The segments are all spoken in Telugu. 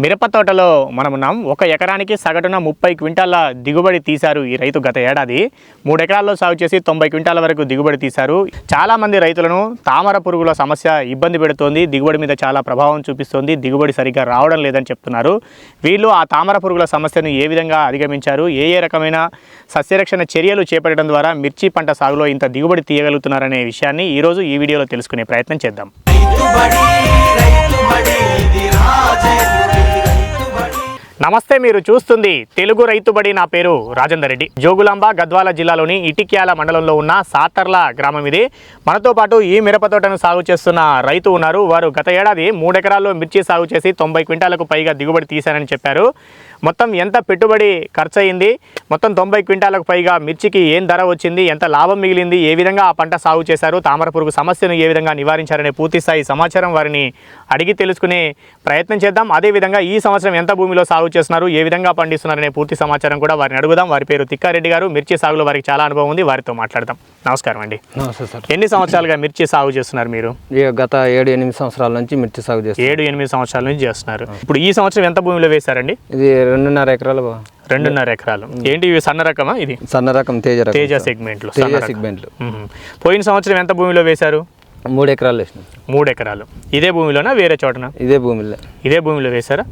మిరప తోటలో మనం ఉన్నాం ఒక ఎకరానికి సగటున ముప్పై క్వింటాల దిగుబడి తీశారు ఈ రైతు గత ఏడాది. మూడు ఎకరాల్లో సాగు చేసి తొంభై క్వింటాల వరకు దిగుబడి తీశారు. చాలామంది రైతులను తామర పురుగుల సమస్య ఇబ్బంది పెడుతోంది. దిగుబడి మీద చాలా ప్రభావం చూపిస్తోంది. దిగుబడి సరిగ్గా రావడం లేదని చెప్తున్నారు. వీళ్ళు ఆ తామర పురుగుల సమస్యను ఏ విధంగా అధిగమించారు? ఏ ఏ రకమైన సస్యరక్షణ చర్యలు చేపట్టడం ద్వారా మిర్చి పంట సాగులో ఇంత దిగుబడి తీయగలుగుతున్నారనే విషయాన్ని ఈరోజు ఈ వీడియోలో తెలుసుకునే ప్రయత్నం చేద్దాం. నమస్తే మీరు చూస్తుంది తెలుగు రైతుబడి నా పేరు రాజేందర్ రెడ్డి. జోగులాంబ గద్వాల జిల్లాలోని ఇటిక్యాల మండలంలో ఉన్న సాతర్ల గ్రామం ఇది. మనతో పాటు ఈ మిరపతోటను సాగు చేస్తున్న రైతు ఉన్నారు. వారు గత ఏడాది మూడెకరాల్లో మిర్చి సాగు చేసి తొంభై క్వింటాలకు పైగా దిగుబడి తీశారని చెప్పారు. మొత్తం ఎంత పెట్టుబడి ఖర్చు అయింది మొత్తం తొంభై క్వింటాలకు పైగా మిర్చికి ఏం ధర వచ్చింది? ఎంత లాభం మిగిలింది? ఏ విధంగా ఆ పంట సాగు చేశారు? తామర పురుగు సమస్యను ఏ విధంగా నివారించారనే పూర్తి స్థాయి సమాచారం వారిని అడిగి తెలుసుకునే ప్రయత్నం చేద్దాం. అదేవిధంగా ఈ సంవత్సరం ఎంత భూమిలో సాగు చేస్తున్నారు? ఏ విధంగా పండిస్తున్నారనే పూర్తి సమాచారం కూడా వారిని అడుగుదాం. వారి పేరు తిక్కారెడ్డి గారు. మిర్చి సాగులో వారికి చాలా అనుభవం ఉంది. వారితో మాట్లాడదాం. నమస్కారం అండి. నమస్తే సార్. ఎన్ని సంవత్సరాలుగా మిర్చి సాగు చేస్తున్నారు మీరు? గత ఏడు ఎనిమిది సంవత్సరాల నుంచి మిర్చి సాగు చేస్తాం ఏడు ఎనిమిది సంవత్సరాల నుంచి చేస్తున్నారు. ఇప్పుడు ఈ సంవత్సరం ఎంత భూమిలో వేశారండి? ఇది రెండున్నర ఎకరాలు రెండున్నర ఎకరాలు. ఏంటి ఇవి సన్న రకమా ఇది? సన్న రకం తేజ రకం తేజ. సెగ్మెంట్లు తేజ. సెగ్మెంట్లు. పోయిన సంవత్సరం ఎంత భూమిలో వేశారు? మూడు ఎకరాలు వేసినాం. మూడు ఎకరాలు. ఇదే భూమిలోనా వేరే చోటనా? ఇదే భూమిలో. ఇదే భూమిలో వేశారా?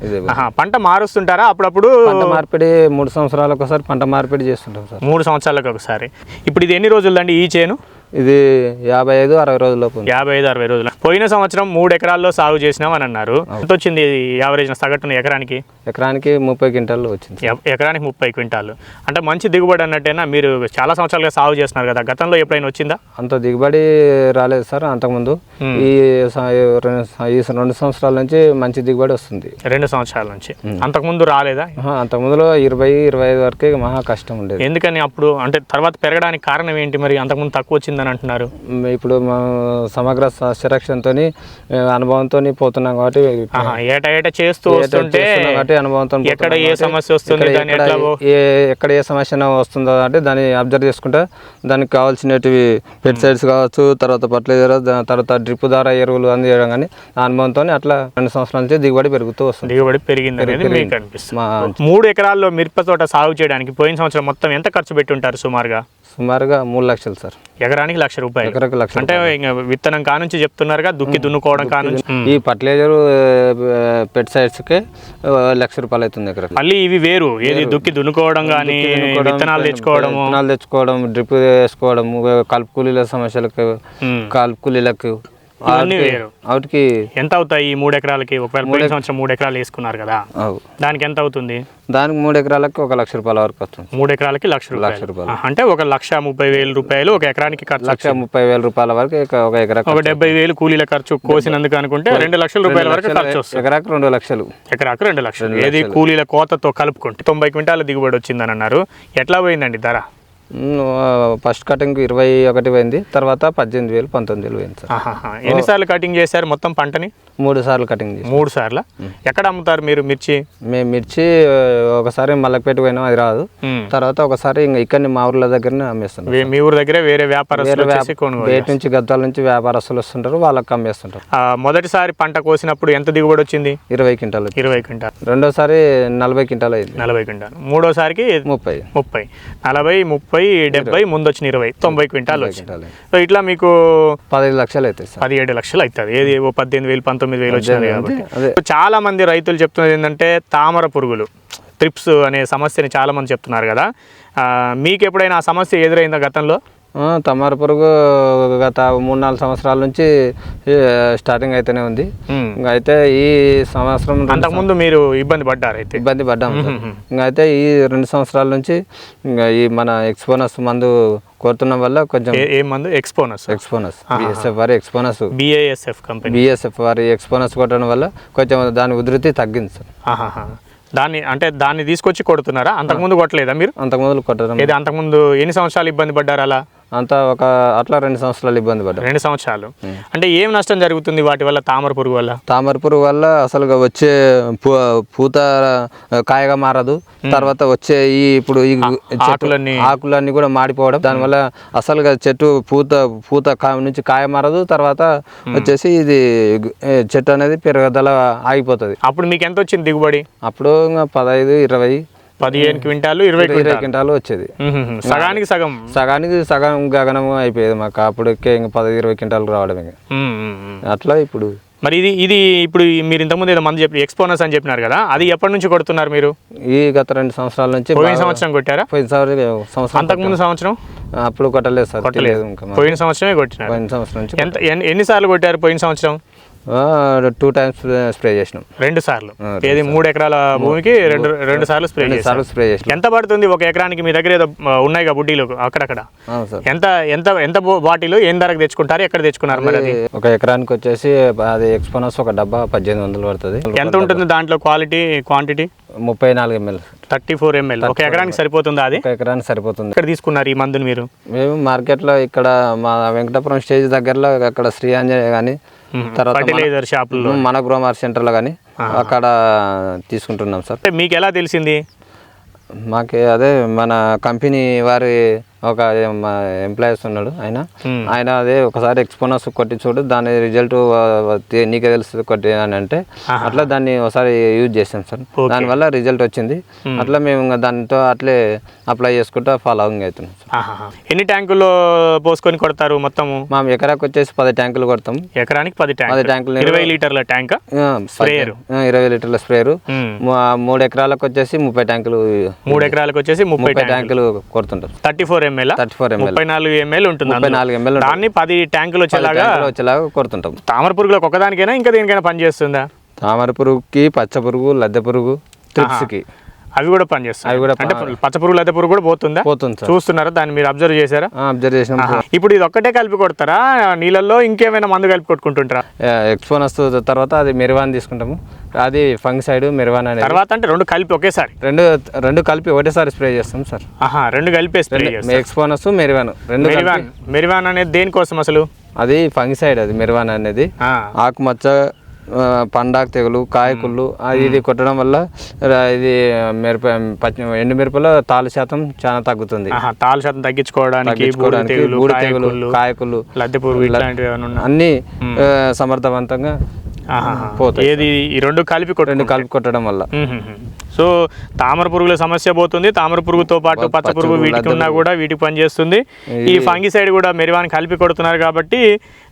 పంట మారుస్తుంటారా? అప్పుడప్పుడు పంట మార్పిడి మూడు సంవత్సరాలకు ఒకసారి పంట మార్పిడి చేస్తుంటాం సార్. మూడు సంవత్సరాలకు ఒకసారి. ఇప్పుడు ఇది ఎన్ని రోజులదండి ఈ చేను? ఇది యాభై ఐదు అరవై రోజుల లోపు ఉంది. యాభై ఐదు అరవై రోజులు పోయిన సంవత్సరం మూడు ఎకరాల్లో సాగు చేసినాం అని అన్నారు. ఎంత వచ్చింది యావరేజ్ సగటున ఎకరానికి? ఎకరానికి ముప్పై క్వింటాలు వచ్చింది. ఎకరానికి ముప్పై క్వింటాలు. అంటే మంచి దిగుబడి అన్నట్టేనా? మీరు చాలా సంవత్సరాలుగా సాగు చేస్తున్నారు కదా గతంలో ఎప్పుడైనా వచ్చిందా? అంత దిగుబడి రాలేదు సార్ అంతకుముందు. ఈ ఈ రెండు సంవత్సరాల నుంచి మంచి దిగుబడి వస్తుంది. రెండు సంవత్సరాల నుంచి. అంతకుముందు రాలేదా? అంతకుముందులో ఇరవై ఇరవై ఐదు వరకే మహా కష్టం ఉండేది. ఎందుకని అప్పుడు? అంటే తర్వాత పెరగడానికి కారణం ఏంటి మరి? అంతకుముందు తక్కువ వచ్చిందని అంటున్నారు. మ్, ఇప్పుడు మనం సమగ్ర సస్యరక్షణతో అనుభవంతో పోతున్నాం కాబట్టి ఏటా ఏటా చేస్తూ వస్తుంటే కాబట్టి అనుభవంతో ఎక్కడ ఏ సమస్య వస్తుంది ఎక్కడ ఏ సమస్య వస్తుందో అంటే దాన్ని అబ్జర్వ్ చేసుకుంటే. దానికి కావాల్సినవి పెస్టిసైడ్స్ కావచ్చు తర్వాత ఫర్టిలైజర్ తర్వాత డ్రిప్ ద్వారా ఎరువులు అందించడం కానీ అనుభవంతో అట్లా రెండు సంవత్సరాల నుంచి దిగుబడి పెరుగుతూ వస్తుంది. దిగుబడి పెరిగింది అనేది మీకు పెరిగింది. అనిపిస్తుంది. మా మూడు ఎకరాల్లో మిరప తోట సాగు చేయడానికి పోయిన సంవత్సరం మొత్తం ఎంత ఖర్చు పెట్టి ఉంటారు సుమారుగా? సుమారుగా మూడు లక్షలు సార్. ఎకరానికి లక్ష రూపాయలు. ఎకరకు లక్ష అంటే ఇంకా విత్తనం కానుంచి చెప్తున్నారుగా దుక్కి దున్నుకోవడం కానుంచి. ఈ ఫర్టిలైజర్ పెస్టిసైడ్స్కి లక్ష రూపాయలు అవుతుంది ఎకరకు. మళ్ళీ ఇవి వేరు. ఏది దుక్కి దున్నుకోవడం కానీ విత్తనాలు తెచ్చుకోవడము. విత్తనాలు తెచ్చుకోవడం డ్రిప్ వేసుకోవడం కలుపు కూలీల సమస్యలకు. కలుపు కూలీలకు వాటికి- ఎంత అవుతాయి ఈ మూడు ఎకరాలకి? ఒకవేళ పోయిన సంవత్సరం మూడు ఎకరాలు వేసుకున్నారు కదా. దానికి ఎంత అవుతుంది? దానికి మూడు ఎకరాలకు ఒక లక్ష రూపాయల వరకు వస్తుంది. మూడు ఎకరాలకి లక్ష లక్ష రూపాయలు. అంటే ఒక లక్ష ముప్పై వేల రూపాయలు ఒక ఎకరానికి ఖర్చు లక్ష ముప్పై వేల రూపాయల వరకు ఒక- ఎకరాకు ఒక డెబ్బై వేలు కూలీల ఖర్చు కోసినందుకు అనుకుంటే రెండు లక్షల రూపాయల వరకు ఖర్చు వస్తుంది. ఎకరాకు రెండు లక్షలు. ఎకరాకు రెండు లక్షలు. ఏది కూలీల కోతతో కలుపుకుంటే తొంభై క్వింటాల దిగుబడి వచ్చిందని అన్నారు. ఎట్లా పోయిందండి ధర? ఫస్ట్ కటింగ్ ఇరవై ఒకటి పోయింది తర్వాత పద్దెనిమిది వేలు పంతొమ్మిది వేలు పోయింది సార్. ఎన్నిసార్లు కటింగ్ చేశారు మొత్తం పంటని? మూడు సార్లు కటింగ్ చేసి మూడు సార్లు? ఎక్కడ అమ్ముతారు మీరు మిర్చి? మేము మిర్చి ఒకసారి మల్లకపేట పోయినాం అది రాదు. తర్వాత ఒకసారి ఇంకా ఇక్కడ మా ఊర్ల దగ్గరనే అమ్మేస్తున్నాం మీ ఊరు దగ్గరే వేరే వ్యాపారస్తులు బయట నుంచి గద్దాల నుంచి వ్యాపారస్తులు వస్తుంటారు వాళ్ళకి అమ్మేస్తుంటారు. మొదటిసారి పంట కోసినప్పుడు ఎంత దిగుబడి వచ్చింది? ఇరవై క్వింటాలు ఇరవై క్వింటాల్. రెండోసారి నలభై క్వింటాలు అయింది. నలభై క్వింటాల్. మూడోసారికి ముప్పై. ముప్పై. నలభై ముప్పై డెబ్బై ముందు వచ్చిన ఇరవై. తొంభై క్వింటాల్ వచ్చింది. ఇట్లా మీకు పదహైదు లక్షలు అవుతాయి సార్. పదిహేడు లక్షలు అవుతుంది. ఏది పద్దెనిమిది వేలు పంతొమ్మిది వేలు వచ్చినది కాబట్టి. చాలా మంది రైతులు చెప్తున్నది ఏంటంటే తామర పురుగులు ట్రిప్స్ అనే సమస్యని చాలా మంది చెప్తున్నారు కదా. ఆ, మీకు ఎప్పుడైనా ఆ సమస్య ఎదురైందా గతంలో? తమార పురుగు గత మూడు నాలుగు సంవత్సరాల నుంచి స్టార్టింగ్ అయితేనే ఉంది. ఇంకా అయితే ఈ సంవత్సరం అంతకుముందు మీరు ఇబ్బంది పడ్డారు అయితే? ఇబ్బంది పడ్డాం సార్. ఇంకా అయితే ఈ రెండు సంవత్సరాల నుంచి ఇంకా ఈ మన ఎక్స్పోనస్ మందు కోరుతున్న వల్ల కొంచెం ఏ- మందు? ఎక్స్పోనస్ ఎక్స్పోనస్ బిఎస్ఎఫ్ వారి ఎక్స్పోనస్ బిఏఎస్ఎఫ్ కంపెనీ బిఎస్ఎఫ్ వారి ఎక్స్పోనస్ కొట్టడం వల్ల కొంచెం దాని ఉధృతి తగ్గింది సార్. దాన్ని అంటే దాన్ని తీసుకొచ్చి కొడుతున్నారా? అంతకుముందు కొట్టలేదా మీరు? అంతకుముందు కొట్టడం ఏది అంతకుముందు ఎన్ని సంవత్సరాలు ఇబ్బంది పడ్డారు అలా? అంతా ఒక అట్లా రెండు సంవత్సరాలు ఇబ్బంది పడ్డాం. రెండు సంవత్సరాలు. అంటే ఏం నష్టం జరుగుతుంది వాటి వల్ల తామర పురుగు వల్ల? తామర పురుగు వల్ల అసలుగా వచ్చే పూ పూత కాయగా మారదు. తర్వాత వచ్చే ఈ ఇప్పుడు ఈ ఆకులన్నీ. ఆకులన్నీ కూడా మాడిపోవడం. దానివల్ల అసలుగా చెట్టు పూత పూత కా నుంచి కాయ మారదు. తర్వాత వచ్చేసి ఇది చెట్టు అనేది పెరుగుదల ఆగిపోతుంది. అప్పుడు మీకు ఎంత వచ్చింది దిగుబడి? అప్పుడు ఇంకా పదహైదు ఇరవై పదిహేను క్వింటాలు ఇరవై ఇరవై క్వింటాలు. వచ్చేది. సగానికి సగం. సగానికి సగం గగనం అయిపోయేది మాకు. అప్పటికే ఇంకా పదహైదు ఇరవై క్వింటాలు రావడం ఇంకా. అట్లా ఇప్పుడు. మరి ఇది ఇది ఇప్పుడు మీరు ఇంతకుముందు ఏదో మంది చెప్పి ఎక్స్పోనస్ అని చెప్పినారు కదా అది ఎప్పటి నుంచి కొడుతున్నారు మీరు? ఈ గత రెండు సంవత్సరాల నుంచి పోయిన సంవత్సరం కొట్టారా? పోయిన సంవత్సరం అంతకుముందు సంవత్సరం? అప్పుడు కొట్టలేదు సార్ కొట్టలేదు. పోయిన సంవత్సరమే కొట్టినారు. పోయిన సంవత్సరం నుంచి ఎంత ఎన్ని- ఎన్నిసార్లు కొట్టారు పోయిన సంవత్సరం? టూ టైమ్స్ స్ప్రే చేసినాం. రెండు సార్లు. ఏది మూడు ఎకరాల భూమికి రెండు రెండు సార్లు స్ప్రే సార్లు స్ప్రే చేసినాం. ఎంత పడుతుంది ఒక ఎకరానికి మీ దగ్గర ఏదో ఉన్నాయి కదా బుడ్డీలు అక్కడక్కడ? ఎంత ఎంత ఎంత బాటిల్ ఏం ధరకు తెచ్చుకుంటారు ఎక్కడ తెచ్చుకున్నారు మరి అది? ఒక ఎకరానికి వచ్చేసి అది ఎక్స్పోనస్ ఒక డబ్బా పద్దెనిమిది వందలు పడుతుంది. ఎంత ఉంటుంది దాంట్లో క్వాలిటీ క్వాంటిటీ? ముప్పై నాలుగు ఎంఎల్ థర్టీ ఫోర్ ఎంఎల్ ఒక ఎకరానికి సరిపోతుందా అది? ఒక ఎకరానికి సరిపోతుంది. ఎక్కడ తీసుకున్నారు ఈ మందుని మీరు? మేము మార్కెట్లో ఇక్కడ మా వెంకటాపురం స్టేజ్ దగ్గరలో అక్కడ శ్రీ ఆంజనేయ కానీ తర్వాత షాపుల్లో. మన గ్రోమార్ సెంటర్లో కానీ అక్కడ తీసుకుంటున్నాం సార్. మీకు ఎలా తెలిసింది? మాకు అదే మన కంపెనీ వారి ఒక ఎంప్లాయీస్ ఉన్నాడు ఆయన. ఆయన అదే ఒకసారి ఎక్స్పోనస్ కొట్టి చూడు దాని రిజల్ట్ నీకే తెలుస్తుంది కొట్టి అని అంటే అట్లా దాన్ని ఒకసారి యూజ్ చేసాం సార్. దానివల్ల రిజల్ట్ వచ్చింది. అట్లా మేము ఇంకా దాంతో అట్లే అప్లై చేసుకుంటా ఫాలోయింగ్ అవుతున్నాం. ఎన్ని ట్యాంకుల్లో పోసుకొని కొడతారు మొత్తము? మా ఎకరాకి వచ్చేసి పది ట్యాంకులు కొడతాం. ఎకరానికి పది పది ట్యాంక్ ట్యాంకులు. ఇరవై లీటర్ల ట్యాంక్? స్ప్రేయర్. ఇరవై లీటర్ల స్ప్రేయరు. మూడు ఎకరాలకు వచ్చేసి ముప్పై ట్యాంకులు మూడు ఎకరాలకు వచ్చేసి ముప్పై ట్యాంకులు. కొడుతుంటాం thirty four ML thirty four ML ముప్పై నాలుగు ఎంఎల్ ఉంటుంది ముప్పై. నాలుగు ఎంఎల్ దాన్ని పది ట్యాంకులు వచ్చేలాగా వచ్చేలాగా కొడుతుంటాం. తామర పురుగులకు ఒకదానికైనా ఇంకా దేనికైనా పనిచేస్తుందా? తామర పురుగుకి పచ్చ పురుగు లద్దె పురుగు త్రిప్స్కి. అవి కూడా పనిచేస్తాయి అవి కూడా అంటే పచ్చ పురుగు లేదా పురుగు కూడా పోతుందా? పోతుంది చూస్తున్నారా? దాన్ని మీరు అబ్జర్వ్ చేశారా? అబ్జర్వ్ చేసినాం. ఇప్పుడు ఇది ఒక్కటే కలిపి కొడతారా? నీళ్ళల్లో ఇంకేమైనా మందు కలిపి కొట్టుకుంటుంటారా? ఎక్స్పోన్ వస్తుంది తర్వాత అది మెరువాన్ తీసుకుంటాము. అది ఫంగిసైడ్ మెరువాన్ అనేది. తర్వాత అంటే రెండు కలిపి ఒకేసారి? రెండు రెండు కలిపి ఒకటేసారి స్ప్రే చేస్తాం సార్. ఆహా రెండు కలిపి స్ప్రే ఎక్స్పోనస్ మెరువాన్. రెండు మెరివాన్. మెరివాన్ అనేది దేనికోసం అసలు? అది ఫంగిసైడ్ అది మెరువాన్ అనేది. ఆకుమచ్చ పండాకు తెగులు కాయకుళ్ళు అది ఇది కొట్టడం వల్ల ఇది మిరప ఎండు మిరపలో తాలు శాతం చాలా తగ్గుతుంది. తాలు శాతం తగ్గించుకోవడానికి బూడి తెగులు కాయకుళ్ళు, కాయకుళ్ళు లద్దె పురుగు ఇట్లాంటివి ఏమైనా ఉన్నా? అన్ని సమర్థవంతంగా. పోతాయి. ఏది? ఈ రెండు కలిపి రెండు కలిపి కొట్టడం వల్ల. సో తామర పురుగుల సమస్య పోతుంది. తామర పురుగుతో పాటు పచ్చ పురుగు వీటికి ఉన్నా కూడా వీటికి పనిచేస్తుంది ఈ ఫంగిసైడ్ కూడా మెరివాన్ కలిపి కొడుతున్నారు కాబట్టి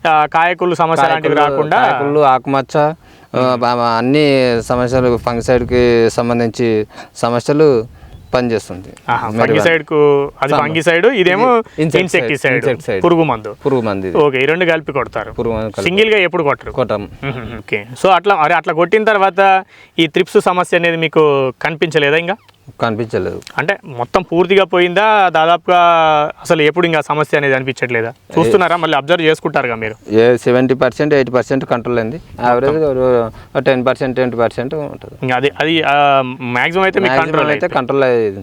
ఆ, కాయకుళ్ళు సమస్య లాంటివి రాకుండా ఆకుమచ్చ అన్ని సమస్యలు ఫంగిసైడ్కి సంబంధించి సమస్యలు పనిచేస్తుంది. ఫంగిసైడ్కు అది ఫంగిసైడ్ ఇదేమో ఇన్సెక్టిసైడ్. పురుగు మందు. పురుగు మంది. ఓకే ఈ రెండు కలిపి కొడతారు. సింగిల్గా ఎప్పుడు కొట్టరు? కొట్టం. ఓకే. సో అట్లా అరే అట్లా కొట్టిన తర్వాత ఈ త్రిప్స్ సమస్య అనేది మీకు కనిపించలేదా ఇంకా? కనిపించలేదు. అంటే మొత్తం పూర్తిగా పోయిందా? దాదాపుగా అసలు ఎప్పుడు ఇంకా సమస్య అనేది అనిపించట్లేదా? చూస్తున్నారా? మళ్ళీ అబ్జర్వ్ చేసుకుంటారుగా మీరు? ఏ seventy percent eighty percent control అయింది. Average ten percent twenty percent ఉంటుంది. అది అది మాక్సిమం అయితే మీకు కంట్రోల్ అయితే కంట్రోల్ అయ్యేది.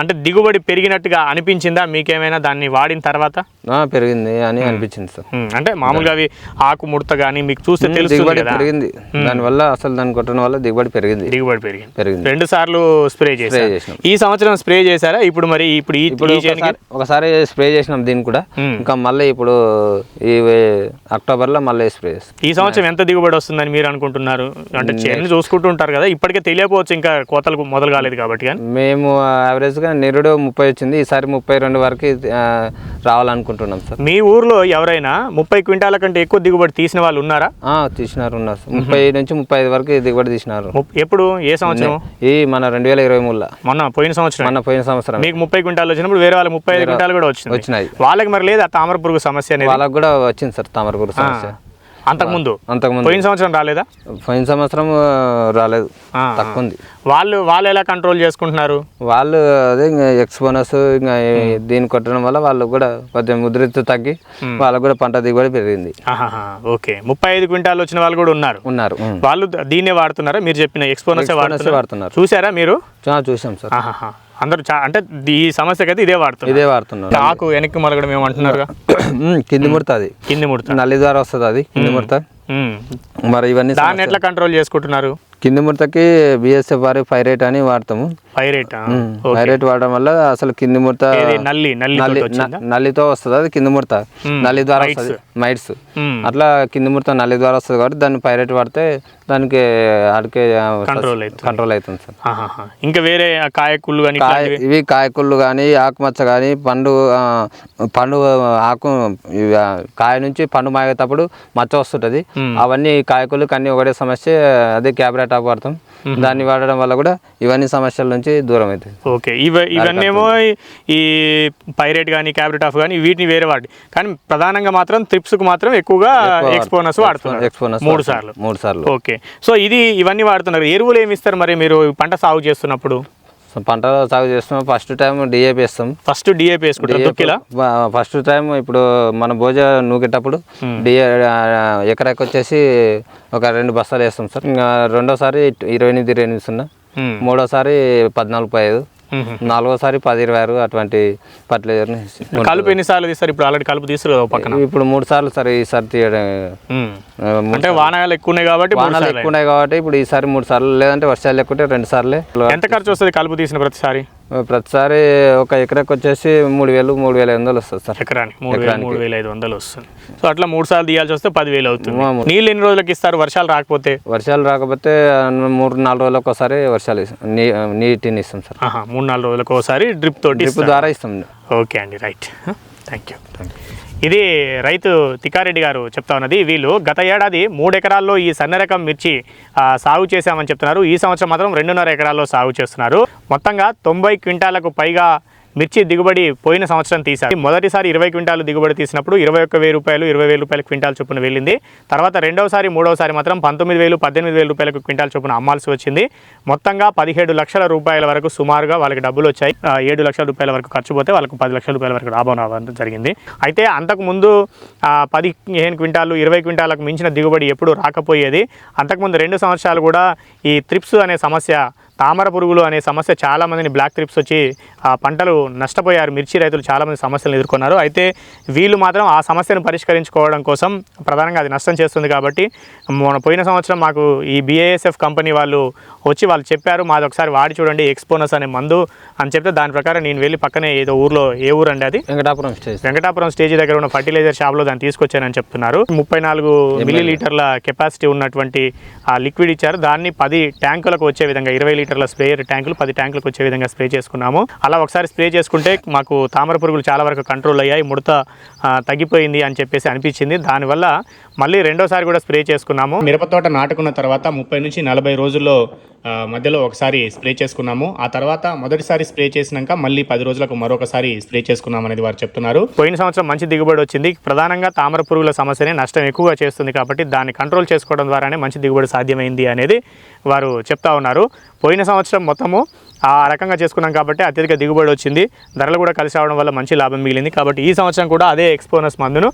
అంటే దిగుబడి పెరిగినట్టుగా అనిపించిందా? మీకేమైనా దాన్ని వాడిన తర్వాత? పెరిగింది అని అనిపించింది సార్. అంటే మామూలుగా అవి ఆకు ముడత కానీ మీకు చూస్తే కదా. పెరిగింది. దానివల్ల అసలు దాన్ని కొట్టడం వల్ల దిగుబడి పెరిగింది. దిగుబడి పెరిగింది. పెరిగింది. రెండు సార్లు స్ప్రే చేశారు చేసినాం. ఈ సంవత్సరం స్ప్రే చేశారా ఇప్పుడు మరి ఇప్పుడు ఒకసారి స్ప్రే చేసినాం దీన్ని కూడా. ఇంకా మళ్ళీ ఇప్పుడు ఈ అక్టోబర్లో మళ్ళీ స్ప్రే చేస్తాం. ఈ సంవత్సరం ఎంత దిగుబడి వస్తుందని మీరు అనుకుంటున్నారు? అంటే చేను చూసుకుంటూ ఉంటారు కదా ఇప్పటికే తెలియకపోవచ్చు ఇంకా కోతలకు మొదలు కాలేదు కాబట్టి మేము యావరేజ్గా నిరుడు ముప్పై వచ్చింది ఈసారి ముప్పై రెండు వరకు ఆ, రావాలనుకుంటున్నాం సార్. మీ ఊర్లో ఎవరైనా ముప్పై క్వింటాల కంటే ఎక్కువ దిగుబడి తీసిన వాళ్ళు ఉన్నారా? ఆ, తీసినారు ఉన్నారు సార్. ముప్పై నుంచి ముప్పై ఐదు వరకు దిగుబడి తీసినారు. ఎప్పుడు? ఏ సంవత్సరం? ఈ మన రెండు వేల ఇరవై మూడులో. మొన్న పోయిన సంవత్సరం. మన పోయిన సంవత్సరం. మీకు ముప్పై క్వింటాలు వచ్చినప్పుడు వేరే వాళ్ళకి ముప్పై ఐదు క్వింటాలు కూడా వచ్చింది వచ్చినాయి. వాళ్ళకి మరి లేదా తామర పురుగు సమస్య అనేది? వాళ్ళకు కూడా వచ్చింది సార్ తామరపూర్ సమస్య. అంతకుముందు? అంతకుముందు. పోయిన సంవత్సరం రాలేదా? పోయిన సంవత్సరం రాలేదు. తక్కువ ఉంది వాళ్ళు వాళ్ళు ఎలా కంట్రోల్ చేసుకుంటున్నారు? వాళ్ళు అదే ఇంకా ఎక్స్పోనస్ ఇంకా దీన్ని కొట్టడం వల్ల వాళ్ళు కూడా కొద్దిగా ముద్రిత తగ్గి వాళ్ళకు కూడా పంట దిగుబడి పెరిగింది. ఓకే. ముప్పై ఐదు క్వింటాలు వచ్చిన వాళ్ళు కూడా ఉన్నారు. ఉన్నారు. వాళ్ళు దీన్నే వాడుతున్నారా? మీరు చెప్పిన ఎక్స్పోనస్ Exponus వాడుతున్నారు. చూసారా మీరు? చూసాం సార్. అందరూ చా అంటే ఈ సమస్యకి అయితే ఇదే వాడుతున్నారు. ఇదే వాడుతున్నాం ఆకు వెనక్కి మలగడం ఏమంటున్నారుగా ఉమ్, కింది ముడత అది. కింది ముడత. నల్లి ద్వారా వస్తుంది అది కింది ముడత. మరి ఇవన్నీ దాన్ని ఎట్లా కంట్రోల్ చేసుకుంటున్నారు? కింది ముడతకి బిఎస్ఎఫ్ వారి పైరేట్ అని వాడతాము. పైరేట్ పైరేట్ వాడడం వల్ల అసలు కింది ముడత నల్లి నల్లి నల్లితో వస్తుంది అది కింది ముడత. నల్లి ద్వారా. వస్తుంది మైట్స్. అట్లా కింది ముడత నల్లి ద్వారా వస్తుంది కాబట్టి దాన్ని పైరేట్ వాడితే దానికి అడికే అవుతుంది. కంట్రోల్ అవుతుంది సార్. ఇంకా వేరే ఆ కాయ కుళ్ళు కానీ ఇవి కాయకుళ్ళు కానీ ఆకుమచ్చ కానీ పండు పండు ఆకు కాయ నుంచి పండు మాగేటప్పుడు మచ్చ వస్తుంటుంది. అవన్నీ కాయకుళ్ళకి అన్ని ఒకటే సమస్య అదే క్యాబ్రెట్ ఆకు వాడతాం. దాన్ని వాడడం వల్ల కూడా ఇవన్నీ సమస్యల నుంచి దూరం అవుతుంది. ఓకే ఇవ ఇవన్నేమో ఈ పైరేట్ కానీ క్యాబ్రెట్ ఆఫ్ కానీ వీటిని వేరే వాడి కానీ ప్రధానంగా మాత్రం కు మాత్రం ఎక్కువగా ఎక్స్పోనస్ వాడుతున్నారు. ఎక్స్పోనస్ మూడు సార్లు. మూడు సార్లు. ఓకే సో ఇది ఇవన్నీ వాడుతున్నారు. ఎరువులు ఏమి ఇస్తారు మరి మీరు పంట సాగు చేస్తున్నప్పుడు? సో పంట సాగు చేస్తున్నాం. ఫస్ట్ టైం డిఏపి వేస్తాం. ఫస్ట్ డిఏపి దుక్కిలా? ఫస్ట్ టైం ఇప్పుడు మన భోజ నూకేటప్పుడు డిఏ ఎకరాకి వచ్చేసి ఒక రెండు బస్తాలు వేస్తాం సార్. రెండోసారి ఇరవై ఎనిమిది ఇరవై ఎనిమిది సున్నా. మూడోసారి పద్నాలుగు పై ఐదు. నాలుగోసారి పది ఇరవై ఆరు అటువంటి ఫర్టిలైజర్ని కలుపు ఎన్నిసార్లు తీస్తారు? ఇప్పుడు ఆల్రెడీ కలుపు తీస్తారు ఓ పక్కన. ఇప్పుడు మూడు సార్లు సరే ఈసారి తీయడం. అంటే వానాలు ఎక్కువ ఉన్నాయి కాబట్టి వానాలు ఎక్కువ ఉన్నాయి కాబట్టి ఇప్పుడు ఈసారి మూడు సార్లు లేదంటే వర్షాలు ఎక్కువ రెండు సార్లే. ఎంత ఖర్చు వస్తుంది కలుపు తీసిన ప్రతిసారి? ప్రతిసారి ఒక ఎకరాకి వచ్చేసి మూడు వేలు మూడు వేల ఐదు వందలు వస్తుంది సార్. ఎకరాని మూడు వేలు మూడు వేల ఐదు వందలు వస్తుంది. సో అట్లా మూడు సార్లు తీయాల్సి వస్తే పదివేలు అవుతుంది. నీళ్ళు ఎన్ని రోజులకి ఇస్తారు? వర్షాలు రాకపోతే? వర్షాలు రాకపోతే మూడు నాలుగు రోజులకు ఒకసారి వర్షాలు నీటిని ఇస్తాం సార్. మూడు నాలుగు రోజులకు ఒకసారి డ్రిప్ తోటి డ్రిప్. ద్వారా ఇస్తాం. ఓకే అండి రైట్. థ్యాంక్ యూ ఇది రైతు తిక్కారెడ్డి గారు చెప్తా ఉన్నది. వీళ్ళు గత ఏడాది మూడు ఎకరాల్లో ఈ సన్న రకం మిర్చి సాగు చేశామని చెప్తున్నారు. ఈ సంవత్సరం మాత్రం రెండున్నర ఎకరాల్లో సాగు చేస్తున్నారు. మొత్తంగా తొంభై క్వింటాలకు పైగా మిర్చి దిగుబడి పోయిన సంవత్సరం తీశారు. మొదటిసారి ఇరవై క్వింటాలు దిగుబడి తీసినప్పుడు ఇరవై ఒక్క వెయ్యి రూపాయలు ఇరవై వేల రూపాయల క్వింటాల్ చొప్పున వెళ్ళింది. తర్వాత రెండవసారి మూడవసారి మాత్రం పంతొమ్మిది వేలు పద్దెనిమిది వేల రూపాయలకు క్వింటాల్ చొప్పున అమ్మాల్సి వచ్చింది. మొత్తంగా పదిహేడు లక్షల రూపాయల వరకు సుమారుగా వాళ్ళకి డబ్బులు వచ్చాయి. ఏడు లక్షల రూపాయల వరకు ఖర్చు పోతే వాళ్ళకు పది లక్షల రూపాయల వరకు లాభం రావడం జరిగింది. అయితే అంతకు ముందు పదిహేను క్వింటాలు ఇరవై క్వింటాలకు మించిన దిగుబడి ఎప్పుడు రాకపోయేది. అంతకుముందు రెండు సంవత్సరాలు కూడా ఈ త్రిప్స్ అనే సమస్య తామర పురుగులు అనే సమస్య చాలా మందిని బ్లాక్ త్రిప్స్ వచ్చి ఆ పంటలు నష్టపోయారు. మిర్చి రైతులు చాలా మంది సమస్యలను ఎదుర్కొన్నారు. అయితే వీళ్ళు మాత్రం ఆ సమస్యను పరిష్కరించుకోవడం కోసం ప్రధానంగా అది నష్టం చేస్తుంది కాబట్టి మొన్న పోయిన సంవత్సరం మాకు ఈ బిఏఎస్ఎఫ్ కంపెనీ వాళ్ళు వచ్చి వాళ్ళు చెప్పారు మాది ఒకసారి వాడి చూడండి ఎక్స్పోనస్ అనే మందు అని చెప్తే దాని ప్రకారం నేను వెళ్ళి పక్కనే ఏదో ఊర్లో ఏ ఊరు అండి అది? వెంకటాపురం స్టేజ్. వెంకటాపురం స్టేజ్ దగ్గర ఉన్న ఫర్టిలైజర్ షాప్లో దాన్ని తీసుకొచ్చానని చెప్తున్నారు. ముప్పై నాలుగు మిల్లీ లీటర్ల కెపాసిటీ ఉన్నటువంటి ఆ లిక్విడ్ ఇచ్చారు. దాన్ని పది ట్యాంకులకు వచ్చే విధంగా ఇరవై లీటర్ల స్ప్రేయర్ ట్యాంకులు పది ట్యాంకులకు వచ్చే విధంగా స్ప్రే చేసుకున్నాము. అలా ఒకసారి స్ప్రే చేసుకుంటే మాకు తామర పురుగులు చాలా వరకు కంట్రోల్ అయ్యాయి ముడత తగ్గిపోయింది అని చెప్పేసి అనిపించింది. దానివల్ల మళ్ళీ రెండోసారి కూడా స్ప్రే చేసుకున్నాము. మిరప తోట నాటుకున్న తర్వాత ముప్పై నుంచి నలభై రోజుల్లో మధ్యలో ఒకసారి స్ప్రే చేసుకున్నాము. ఆ తర్వాత మొదటిసారి స్ప్రే చేసినాక మళ్ళీ పది రోజులకు మరొకసారి స్ప్రే చేసుకున్నాం అనేది వారు చెప్తున్నారు. పోయిన సంవత్సరం మంచి దిగుబడి వచ్చింది. ప్రధానంగా తామర పురుగుల సమస్యనే నష్టం ఎక్కువగా చేస్తుంది కాబట్టి దాన్ని కంట్రోల్ చేసుకోవడం ద్వారానే మంచి దిగుబడి సాధ్యమైంది అనేది వారు చెప్తా ఉన్నారు. పోయిన సంవత్సరం మొత్తము ఆ రకంగా చేసుకున్నాం కాబట్టి అత్యధిక దిగుబడి వచ్చింది. ధరలు కూడా కలిసి రావడం వల్ల మంచి లాభం మిగిలింది. కాబట్టి ఈ సంవత్సరం కూడా అదే ఎక్స్పోనస్ మందును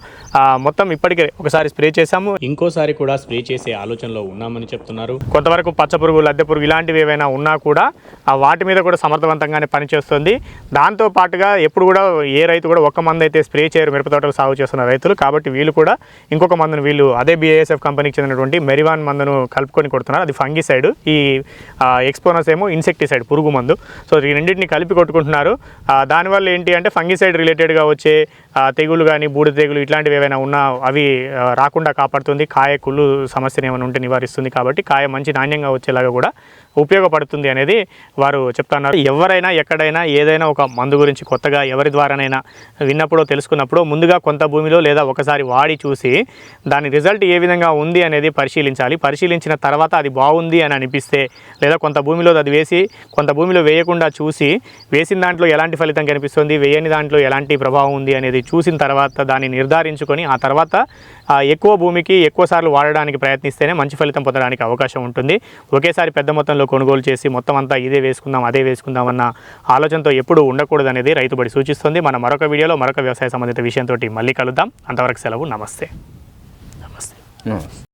మొత్తం ఇప్పటికే ఒకసారి స్ప్రే చేశాము. ఇంకోసారి కూడా స్ప్రే చేసే ఆలోచనలో ఉన్నామని చెప్తున్నారు. కొంతవరకు పచ్చ పురుగు లద్దె పురుగు ఇలాంటివి ఏవైనా ఉన్నా కూడా ఆ వాటి మీద కూడా సమర్థవంతంగానే పనిచేస్తుంది. దాంతో పాటుగా ఎప్పుడు కూడా ఏ రైతు కూడా ఒక్క మందు అయితే స్ప్రే చేయరు మిరప తోటలు సాగు చేస్తున్న రైతులు. కాబట్టి వీళ్ళు కూడా ఇంకొక మందును వీళ్ళు అదే బిఏఎస్ఎఫ్ కంపెనీకి చెందినటువంటి మెరివాన్ మందును కలుపుకొని కొడుతున్నారు. అది ఫంగిసైడ్. ఈ ఎక్స్పోనస్ ఏమో ఇన్సెక్టిసైడ్ పురుగు మందు. సో ఈ రెండింటిని కలిపి కొట్టుకుంటున్నారు. దానివల్ల ఏంటి అంటే ఫంగిసైడ్ రిలేటెడ్గా వచ్చే తెగులు కానీ బూడిద తెగులు ఇట్లాంటివి ఏవైనా ఉన్నా అవి రాకుండా కాపాడుతుంది. కాయ కుళ్ళు సమస్యను ఏమైనా ఉంటే నివారిస్తుంది కాబట్టి కాయ మంచి నాణ్యంగా వచ్చేలాగా కూడా ఉపయోగపడుతుంది అనేది వారు చెప్తున్నారు. ఎవరైనా ఎక్కడైనా ఏదైనా ఒక మందు గురించి కొత్తగా ఎవరి ద్వారానైనా విన్నప్పుడో తెలుసుకున్నప్పుడు ముందుగా కొంత భూమిలో లేదా ఒకసారి వాడి చూసి దాని రిజల్ట్ ఏ విధంగా ఉంది అనేది పరిశీలించాలి. పరిశీలించిన తర్వాత అది బాగుంది అని అనిపిస్తే లేదా కొంత భూమిలో అది వేసి కొంత భూమిలో వేయకుండా చూసి వేసిన దాంట్లో ఎలాంటి ఫలితం కనిపిస్తుంది వేయని దాంట్లో ఎలాంటి ప్రభావం ఉంది అనేది చూసిన తర్వాత దాన్ని నిర్ధారించుకొని ఆ తర్వాత ఆ, ఎక్కువ భూమికి ఎక్కువ సార్లు వాడడానికి ప్రయత్నిస్తేనే మంచి ఫలితం పొందడానికి అవకాశం ఉంటుంది. ఒకేసారి పెద్ద మొత్తంలో కొనుగోలు చేసి మొత్తం అంతా ఇదే వేసుకుందాం అదే వేసుకుందాం అన్న ఆలోచనతో ఎప్పుడు ఉండకూడదు అనేది రైతుబడి సూచిస్తుంది. మన మరొక వీడియోలో మరొక వ్యవసాయ సంబంధిత విషయంతో మళ్ళీ కలుద్దాం. అంతవరకు సెలవు. నమస్తే. నమస్తే. నమస్తే.